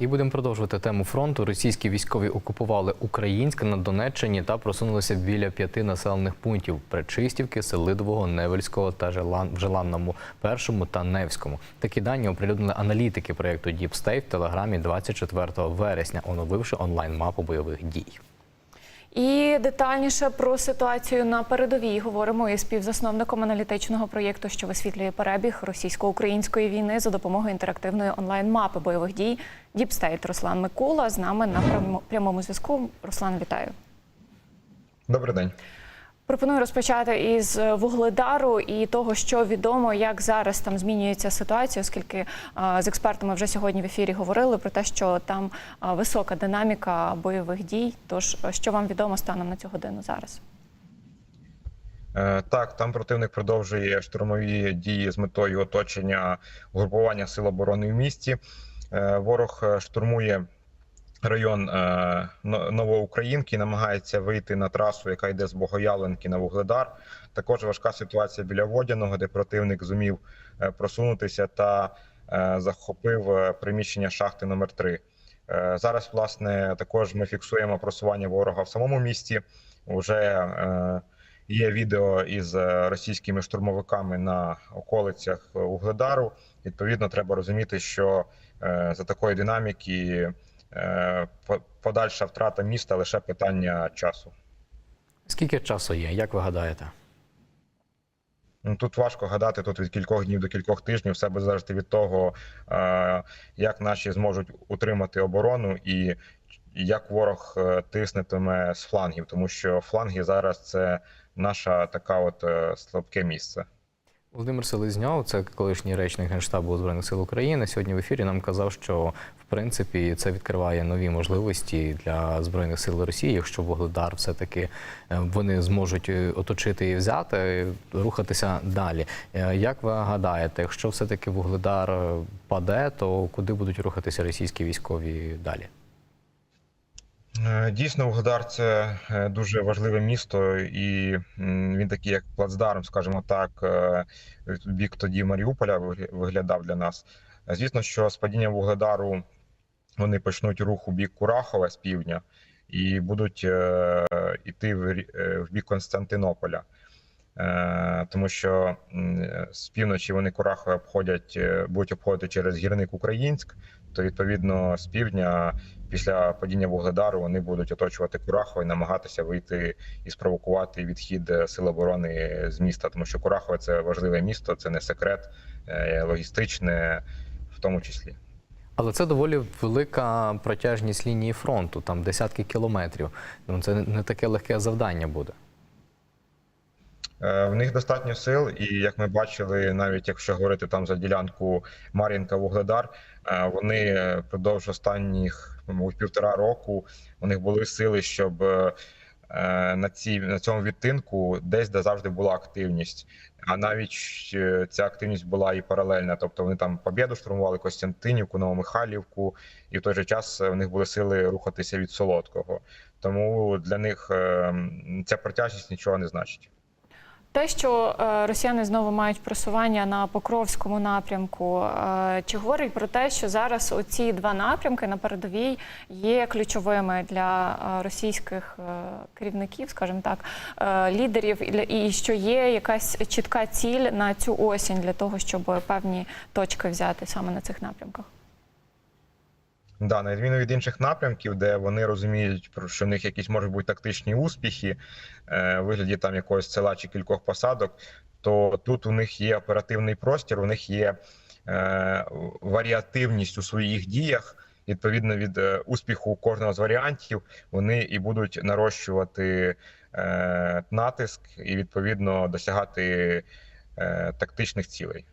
І будемо продовжувати тему фронту. Російські військові окупували Українськ на Донеччині та просунулися біля п'яти населених пунктів Пречистівки, Селидового, Невельського та Желан... в Желанному першому та Невському. Такі дані оприлюднили аналітики проєкту Діпстей в телеграмі 24 вересня, оновивши онлайн-мапу бойових дій. І детальніше про ситуацію на передовій говоримо із співзасновником аналітичного проєкту, що висвітлює перебіг російсько-української війни за допомогою інтерактивної онлайн-мапи бойових дій Діпстейт. Руслан Микула з нами на прямо- прямому зв'язку. Руслан, вітаю. Добрий день. Пропоную розпочати із вугледару і того, що відомо, як зараз там змінюється ситуація, оскільки з експертами вже сьогодні в ефірі говорили про те, що там висока динаміка бойових дій. Тож, що вам відомо станом на цю годину зараз? Е, Так, там противник продовжує штурмові дії з метою оточення угрупування сил оборони в місті. Е, Ворог е, штурмує район е, Новоукраїнки, намагається вийти на трасу, яка йде з Богоявленки на Вугледар. Також важка ситуація біля Водяного, де противник зумів е, просунутися та е, захопив е, приміщення шахти номер 3 Зараз, власне, також ми фіксуємо просування ворога в самому місті. Уже е, Є відео із е, російськими штурмовиками на околицях Угледару. Відповідно, треба розуміти, що е, за такої динаміки е, подальша втрата міста лише питання часу. Скільки часу є? Як ви гадаєте? Ну, Тут важко гадати тут від кількох днів до кількох тижнів. Все буде залежати від того, е, як наші зможуть утримати оборону і як ворог е, тиснетиме з флангів, тому що фланги зараз це наша така от е, слабке місце. Володимир Селезньов, це колишній речник Генштабу Збройних сил України. Сьогодні в ефірі нам казав, що в принципі це відкриває нові можливості для збройних сил Росії, якщо Вугледар все-таки е, вони зможуть е, оточити і взяти, рухатися далі. Е, Як ви гадаєте, якщо все-таки Вугледар е, паде, то куди будуть рухатися російські військові далі? Е, Дійсно, Вугледар це е, дуже важливе місто, і він такий, як плацдарм, скажімо так, е, бік тоді Маріуполя виглядав для нас. Звісно, що з падінням Вугледару вони почнуть рух у бік Курахова з півдня і будуть йти в, бік Константинополя. Тому що з півночі вони Курахове обходять, будуть обходити через гірник Українськ, то відповідно з півдня після падіння Вугледару вони будуть оточувати Курахове і намагатися вийти і спровокувати відхід е, сил оборони з міста, тому що Курахове це важливе місто, це не секрет, е, логістичне в тому числі. Але це доволі велика протяжність лінії фронту, там десятки кілометрів. Ну це не таке легке завдання буде. Е, В них достатньо сил, і як ми бачили, навіть якщо говорити там за ділянку Мар'їнка Вугледар, е, вони е, впродовж останніх мабуть, півтора року у них були сили, щоб на цій на цьому відтинку десь де завжди була активність. А навіть ця активність була і паралельна. Тобто вони там Побєду штурмували Костянтинівку, Новомихайлівку, і в той же час в них були сили рухатися від Солодкого. Тому для них ця протяжність нічого не значить. Те, що е, росіяни знову мають просування на Покровському напрямку, е, чи говорить про те, що зараз оці два напрямки на передовій є ключовими для е, російських керівників, скажімо так, лідерів, і що є якась чітка ціль на цю осінь для того, щоб певні точки взяти саме на цих напрямках? Да, на відміну від інших напрямків, де вони розуміють, що в них якісь можуть бути тактичні успіхи е, вигляді там якогось села чи кількох посадок, то тут у них є оперативний простір, у них є е, варіативність у своїх діях. Відповідно від е, успіху кожного з варіантів, вони і будуть нарощувати е, натиск і відповідно досягати е, тактичних цілей.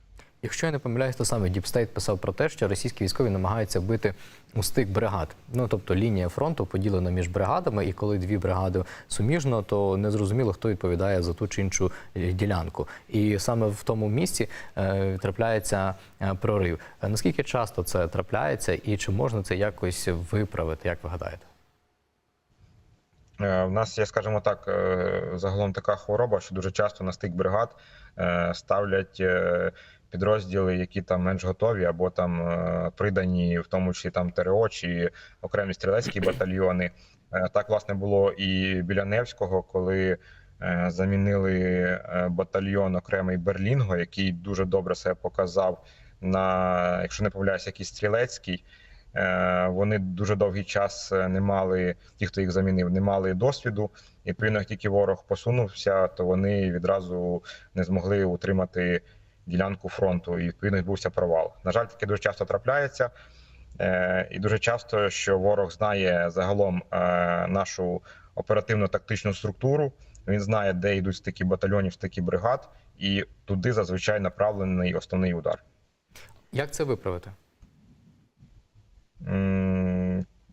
Якщо я не помиляюсь, то саме Діпстейт писав про те, що російські військові намагаються бити у стик бригад. Ну тобто лінія фронту поділена між бригадами, і коли дві бригади суміжно, то не зрозуміло, хто відповідає за ту чи іншу е, ділянку. І саме в тому місці е, трапляється е, прорив. Е, Наскільки часто це трапляється, і чи можна це якось виправити? Як ви гадаєте? В нас є, скажімо так, загалом така хвороба, що дуже часто на стик бригад ставлять підрозділи, які там менш готові, або там е, придані, в тому числі там ТРО чи окремі стрілецькі батальйони. Е, Так, власне, було і біля Невського, коли е, замінили батальйон окремий Берлінго, який дуже добре себе показав на, якщо не помиляюся, якийсь стрілецький. Вони дуже довгий час не мали, ті, хто їх замінив, не мали досвіду. І відповідно, як тільки ворог посунувся, то вони відразу не змогли утримати ділянку фронту, і відповідно відбувся провал. На жаль, таке дуже часто трапляється. Е, І дуже часто, що ворог знає загалом е, нашу оперативно-тактичну структуру. Він знає, де йдуть стики батальйонів, стики бригад, і туди зазвичай направлений основний удар. Як це виправити?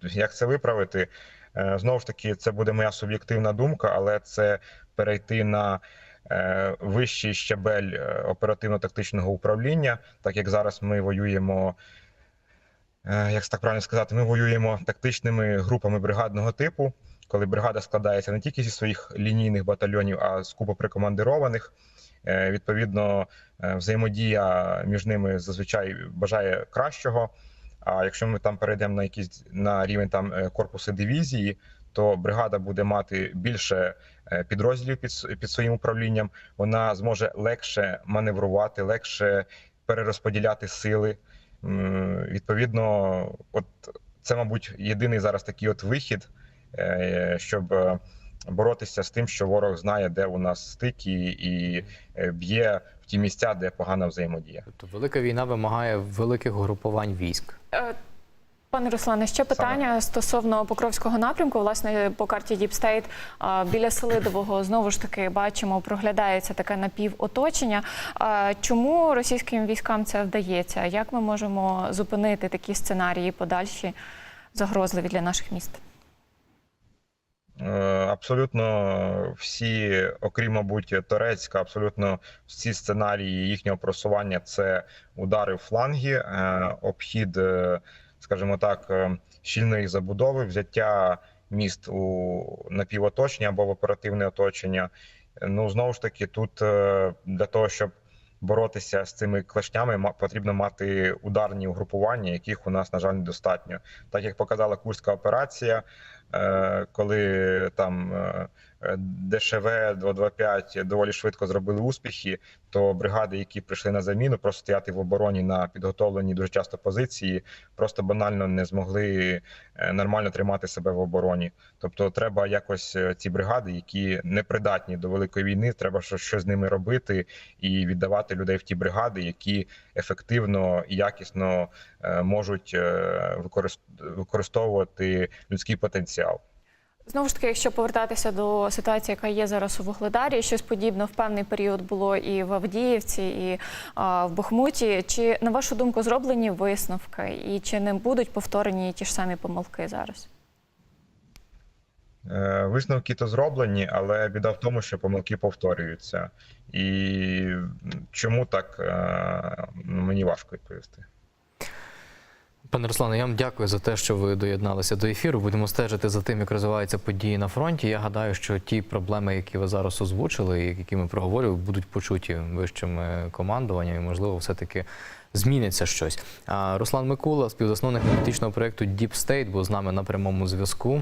Як це виправити? Е, Знову ж таки, це буде моя суб'єктивна думка, але це перейти на вищий щабель е, оперативно-тактичного управління, так як зараз ми воюємо. е, Як так правильно сказати, ми воюємо тактичними групами бригадного типу, коли бригада складається не тільки зі своїх лінійних батальйонів, а з купи прикомандированих. Е, Відповідно, е, взаємодія між ними зазвичай бажає кращого. А якщо ми там перейдемо на якийсь на рівень там е, корпуси дивізії, то бригада буде мати більше е, підрозділів під, під своїм управлінням. Вона зможе легше маневрувати, легше перерозподіляти сили. Відповідно, от це, мабуть, єдиний зараз такий от вихід, е, щоб е, боротися з тим, що ворог знає, де у нас стики, і б'є в ті місця, де погана взаємодія. Тобто велика війна вимагає великих групувань військ. Пане Руслане, ще питання стосовно Покровського напрямку. Власне, по карті а, біля Селидового знову ж таки бачимо, проглядається таке напівоточення. Чому російським військам це вдається? Як ми можемо зупинити такі сценарії подальші загрозливі для наших міст? Е, Абсолютно всі, окрім, мабуть, Торецька, абсолютно всі сценарії їхнього просування це удари в фланги, е, обхід, е, скажімо так, е, щільної забудови, взяття міст у напівоточення або в оперативне оточення. Ну знову ж таки, тут е, для того, щоб боротися з цими клешнями, потрібно мати ударні угрупування, яких у нас, на жаль, недостатньо. Так як показала Курська операція, коли там е, е, ДШВ 225 доволі швидко зробили успіхи, то бригади, які прийшли на заміну, просто стояти в обороні на підготовленій дуже часто позиції, просто банально не змогли е, нормально тримати себе в обороні. Тобто, треба якось е, ці бригади, які не придатні до великої війни, треба щось з ними робити і віддавати людей в ті бригади, які ефективно і якісно е, можуть е, використовувати людський потенціал. Знову ж таки, якщо повертатися до ситуації, яка є зараз у Вугледарі, щось подібне в певний період було і в Авдіївці, і а, в Бахмуті. Чи на вашу думку зроблені висновки, і чи не будуть повторені ті ж самі помилки зараз? Е, Висновки то зроблені, але біда в тому, що помилки повторюються. І чому так е, ну, мені важко відповісти. Пане Руслане, я вам дякую за те, що ви доєдналися до ефіру. Будемо стежити за тим, як розвиваються події на фронті. Я гадаю, що ті проблеми, які ви зараз озвучили, які ми проговорювали, будуть почуті вищим е, командуванням, і можливо, все-таки зміниться щось. А Руслан Микула, співзасновник політичного проєкту Deep State, був з нами на прямому зв'язку.